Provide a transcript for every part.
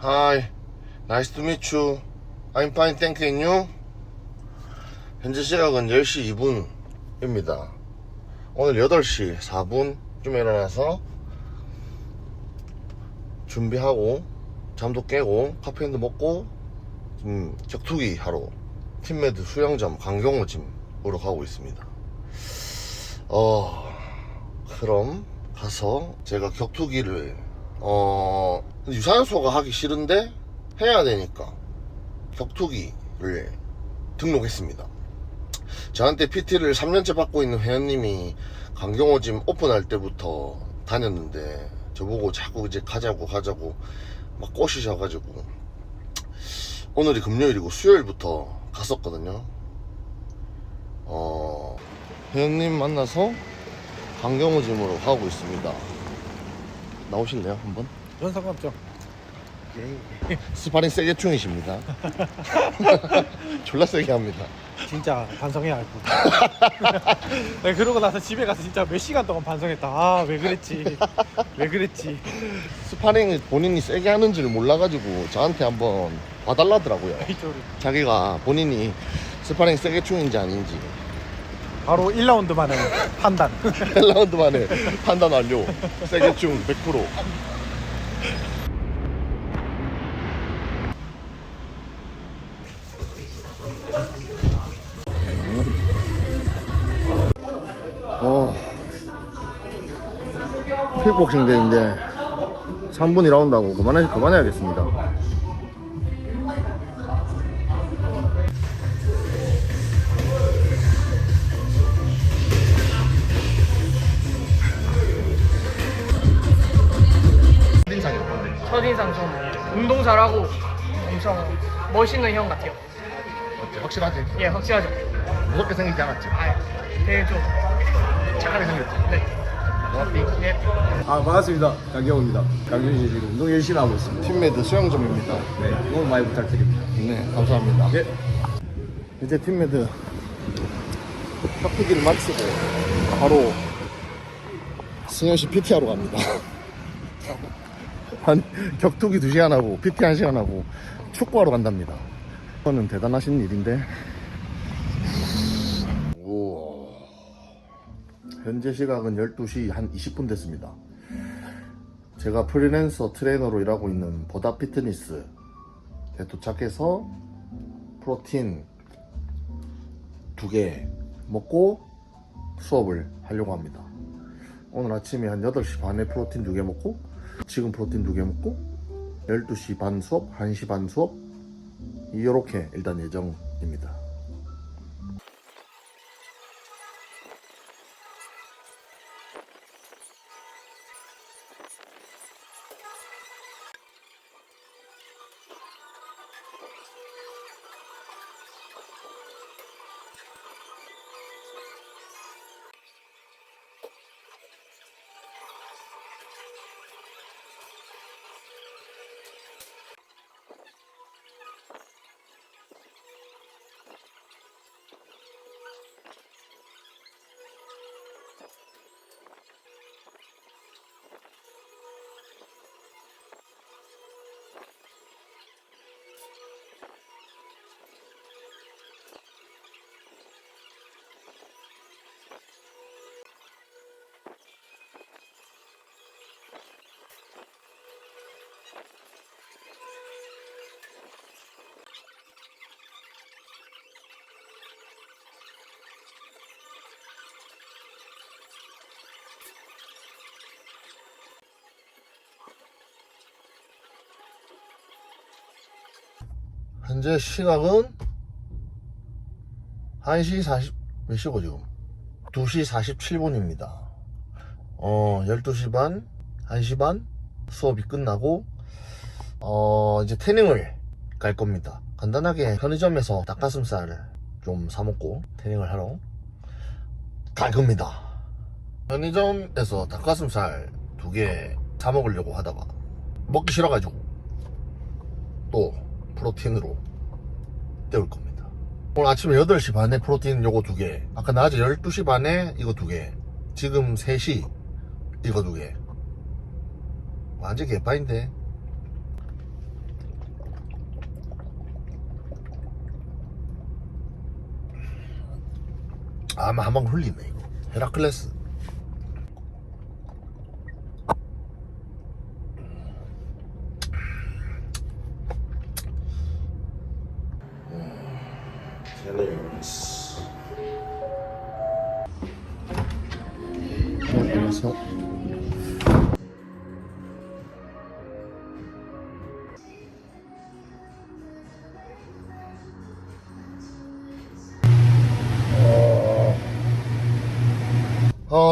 Hi, nice to meet you. I'm fine, thank you. 현재 시각은 10시 2분입니다. 오늘 8시 4분쯤에 일어나서 준비하고 잠도 깨고 잔 먹고 지금 격투기 하러 팀메드 수영점 강경호 짐으로 가고 있습니다. 어, 그럼 가서 제가 격투기를 어 유산소가 하기 싫은데 해야 되니까 격투기를 등록했습니다. 저한테 PT를 3년째 받고 있는 회원님이 강경호 짐 오픈할 때부터 다녔는데 저보고 자꾸 이제 가자고 가자고 막 꼬시셔가지고 오늘이 금요일이고 수요일부터 갔었거든요. 어 회원님 만나서 강경호 짐으로 가고 있습니다. 나오실래요 한번? 전 상관없죠. 스파링 세게 충이십니다. 졸라 세게 합니다. 진짜 반성해야 할 거. 네, 그러고 나서 집에 가서 진짜 몇 시간 동안 반성했다. 아, 왜 그랬지? 왜 그랬지? 스파링을 본인이 세게 하는지를 몰라가지고 저한테 한번 봐달라더라고요. 이쪽으로. 자기가 본인이 스파링 세게 충인지 아닌지 바로 1라운드 만에 판단. 1라운드 만에 판단 완료. 세게 충 100%. 어, 킥복싱 대인데 3분 이 라운드하고 그만해, 그만해야겠습니다. 멋있는 형 같아요. 어때? 확실하지? 예, 확실하죠. 무섭게 생기지 않았지? 아, 되게 좀 착하게 생겼지? 네. 고맙디? 네. 아 반갑습니다. 강경호입니다. 강준씨 지금 운동 열심히 하고 있습니다. 팀메드 수영점입니다. 네, 응원 많이 부탁드립니다. 네, 감사합니다. 예. 이제 팀메드 격투기를 마치고 바로 승현 씨 PT 하러 갑니다. 한 격투기 2시간 하고 PT 1시간 하고 축구하러 간답니다. 이거는 대단하신 일인데 오 현재 시각은 12시 한 20분 됐습니다. 제가 프리랜서 트레이너로 일하고 있는 보다 피트니스에 도착해서 프로틴 두 개 먹고 수업을 하려고 합니다. 오늘 아침에 한 8시 반에 프로틴 두 개 먹고 지금 프로틴 두 개 먹고 12시 반 수업, 1시 반 수업 이렇게 일단 예정입니다. 현재 시각은 1시 40, 몇 시고 지금? 2시 47분입니다. 어, 12시 반, 1시 반 수업이 끝나고, 어, 이제 태닝을 갈 겁니다. 간단하게 편의점에서 닭가슴살을 좀 사먹고 태닝을 하러 갈 겁니다. 편의점에서 닭가슴살 두 개 사먹으려고 하다가 먹기 싫어가지고 또 프로틴으로 때울 겁니다. 오늘 아침에 8시 반에 프로틴 요거 두 개. 아까 낮에 12시 반에 이거 두 개. 지금 3시 이거 두 개. 완전 개빠인데. 아마 한방 흘리네 이거. 헤라클레스. 제네스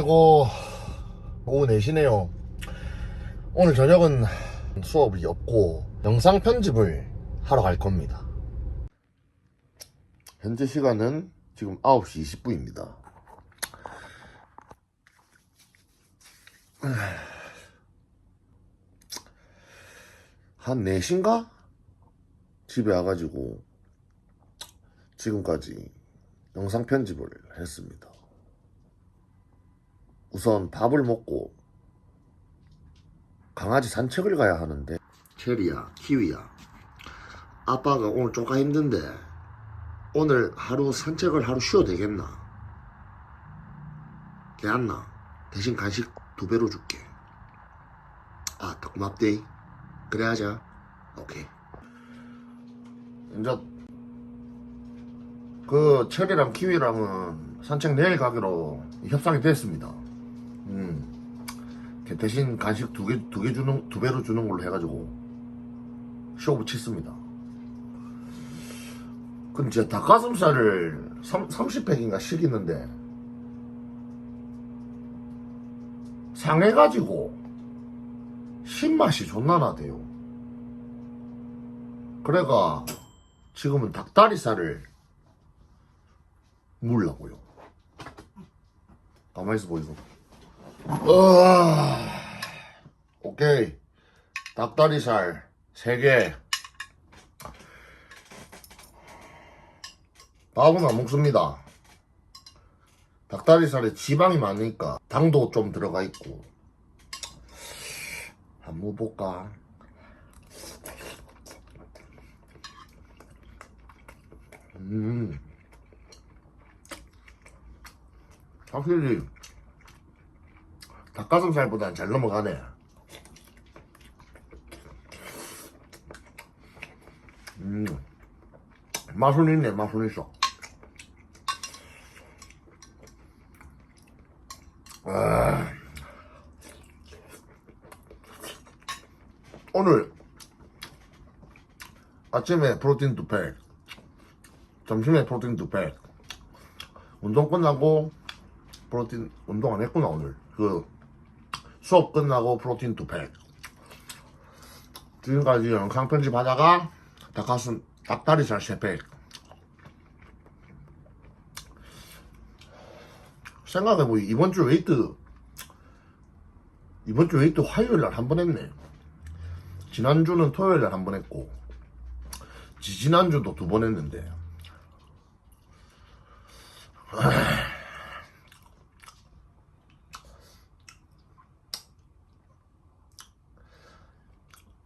아이고 오후 4시네요. 오늘 저녁은 수업이 없고 영상 편집을 하러 갈 겁니다. 현재 시간은 지금 9시 20분입니다. 한 4시인가? 집에 와가지고 지금까지 영상 편집을 했습니다 우선 밥을 먹고 강아지 산책을 가야 하는데 체리야 키위야. 아빠가 오늘 조금 힘든데 오늘 하루 산책을 하루 쉬어도 되겠나? 괜찮나? 대신 간식 두 배로 줄게. 아 고맙대. 그래 하자. 오케이. 이제 그 체리랑 키위랑은 산책 내일 가기로 협상이 됐습니다 대신 간식 두 개, 두 개 주는, 두 배로 주는 걸로 해가지고, 쇼부 치습니다. 근데 진짜 닭가슴살을 3, 30팩인가 시키는데, 상해가지고, 신맛이 존나 나대요. 그래가, 지금은 닭다리살을 물라고요. 가만히 있어 보이소. 어... 오케이. 닭다리살. 3개. 밥은 안 먹습니다. 닭다리살에 지방이 많으니까 당도 좀 들어가 있고. 한번 볼까? 음. 확실히 닭가슴살보단 잘 넘어가네. 음, 맛은 있네, 맛은 있어. 아, 오늘 아침에 프로틴 두 팩, 점심에 프로틴 두 팩, 운동 끝나고 프로틴 운동 안 했구나 오늘 그 수업 끝나고 프로틴 두 팩. 지금까지 영상 편집하다가 닭가슴 닭다리살 세 팩. 생각해보니 이번 주 웨이트 이번 주 웨이트 화요일 날 한 번 했네. 지난주는 토요일 날 한 번 했고 지지난주도 두 번 했는데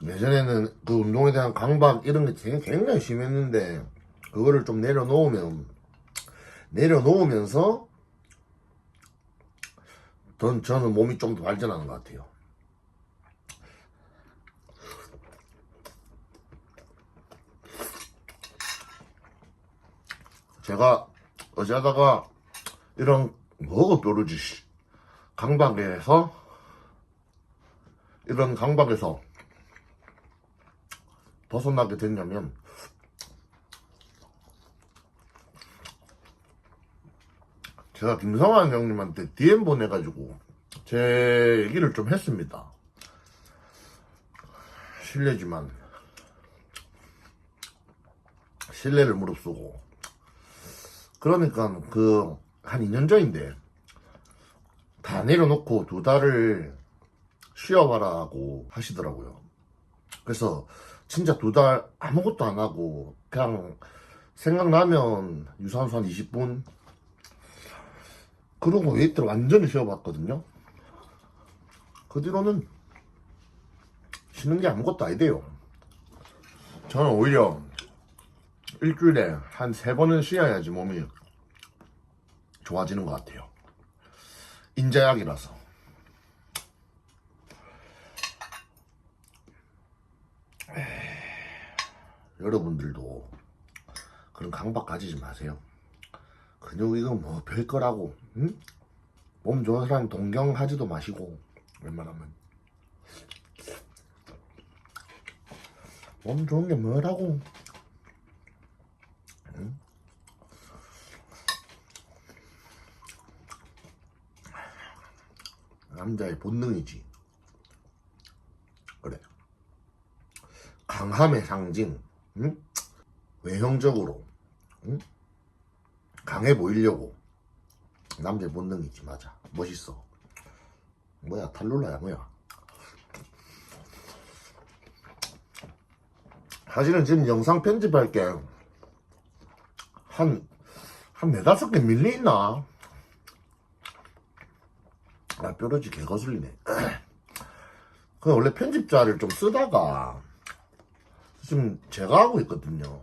예전에는 그 운동에 대한 강박 이런 게 굉장히 심했는데 그거를 좀 내려놓으면 내려놓으면서 전, 저는 몸이 좀 더 발전하는 것 같아요. 제가 어제 하다가 이런 뭐가 뾰루지 씨. 강박에서 이런 강박에서 벗어나게 됐냐면 제가 김성환 형님한테 DM 보내가지고 제 얘기를 좀 했습니다. 실례지만 신뢰를 무릅쓰고 그러니까 그 한 2년 전인데 다 내려놓고 두 달을 쉬어봐라고 하시더라고요. 그래서 진짜 두 달 아무것도 안 하고 그냥 생각나면 유산소 한 20분 그러고 웨이트를 완전히 쉬어봤거든요. 그 뒤로는 쉬는 게 아무것도 아니대요. 저는 오히려 일주일에 한 세 번은 쉬어야지 몸이 좋아지는 것 같아요. 인자약이라서. 여러분들도 그런 강박 가지지 마세요. 근육 이거 뭐 별 거라고, 응? 몸 좋은 사람 동경하지도 마시고, 웬만하면. 몸 좋은 게 뭐라고. 응? 남자의 본능이지. 그래. 강함의 상징, 응? 외형적으로, 응? 강해 보이려고. 남자의 본능이지, 맞아. 멋있어. 뭐야, 탈룰라야, 뭐야. 사실은 지금 영상 편집할 게, 한, 한 네다섯 개 밀려있나? 아, 뾰루지 개 거슬리네. 그 원래 편집자를 좀 쓰다가, 지금 제가 하고 있거든요.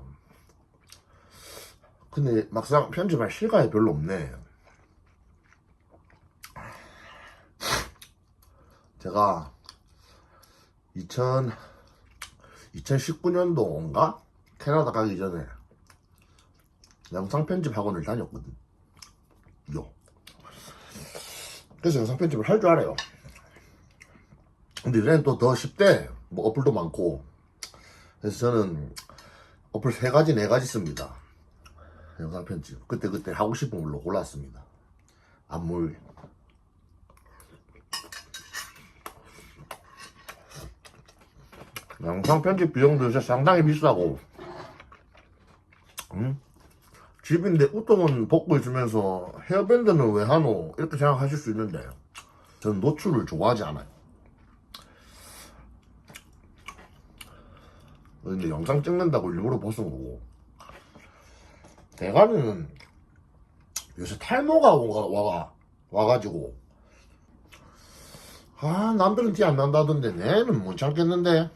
근데 막상 편집할 실감이 별로 없네. 제가 2000, 2019년도인가? 캐나다 가기 전에 영상 편집 학원을 다녔거든. 요. 그래서 영상 편집을 할 줄 알아요. 근데 이제는 또 더 쉽대. 뭐 어플도 많고. 그래서 저는 어플 세 가지, 네 가지 씁니다. 영상 편집. 그때그때 하고 싶은 걸로 골랐습니다. 안물. 영상 편집 비용도 요새 상당히 비싸고. 응? 집인데 우통은 벗고 있으면서 헤어밴드는 왜 하노? 이렇게 생각하실 수 있는데 저는 노출을 좋아하지 않아요. 근데 영상 찍는다고 일부러 벗은 거고. 대가리는 요새 탈모가 와, 와, 와가지고. 아 남들은 티 안 난다던데 내는 못 참겠는데.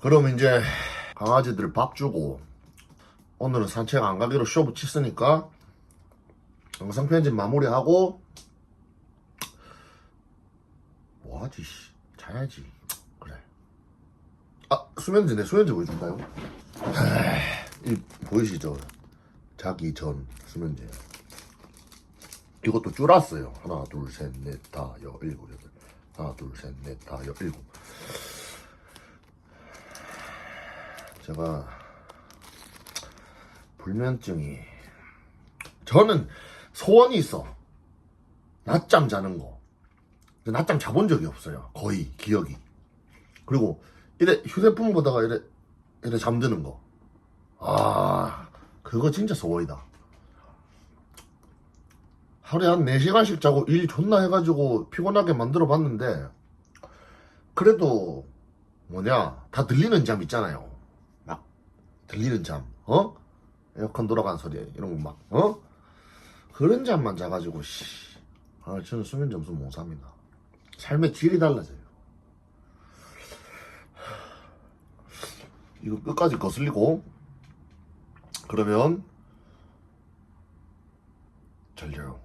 그럼 이제 강아지들 밥 주고 오늘은 산책 안 가기로 쇼부 쳤으니까 영상 편집 마무리하고. 뭐하지 씨. 자야지. 그래. 아 수면제 내 수면제 보여줄까요? 이 보이시죠? 자기 전 수면제. 이것도 줄었어요. 하나 둘 셋 넷 다 여 일곱 여덟. 하나 둘 셋 넷 다 여 일곱. 제가 불면증이 저는 소원이 있어. 낮잠 자는 거. 낮잠 자본 적이 없어요. 거의 기억이. 그리고 이래 휴대폰 보다가 이래 이래 잠드는 거 아 그거 진짜 소원이다. 하루에 한 4시간씩 자고 일 존나 해가지고 피곤하게 만들어 봤는데 그래도 뭐냐 다 들리는 잠 있잖아요. 막 들리는 잠 어? 에어컨 돌아간 소리 이런 거막 어? 그런 잠만 자가지고 씨. 아 저는 수면 점수 못 삽니다. 삶의 질이 달라져요. 이거 끝까지 거슬리고 그러면 잘 자요